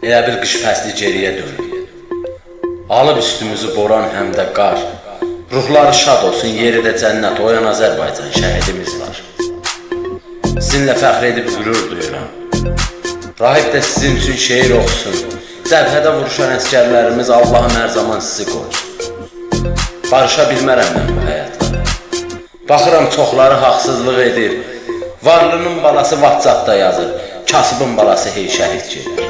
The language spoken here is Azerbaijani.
Elə bir qış fəsli geriyə döndü. Alıb üstümüzü boran həm də qar. Ruhları şad olsun, yeri də cənnət oyan Azərbaycan şəhidimiz var. Sizinlə fəxr edib qürur duyuram. Rahib də sizin üçün şeir oxusun. Cəbhədə vuruşan əsgərlərimiz Allahım hər zaman sizi qorusun. Barışa bilmərəm mən bu həyatla. Baxıram çoxları haqsızlıq edir. Varlının balası WhatsApp-da yazır. Kasıbın balası hey şəhid gedir.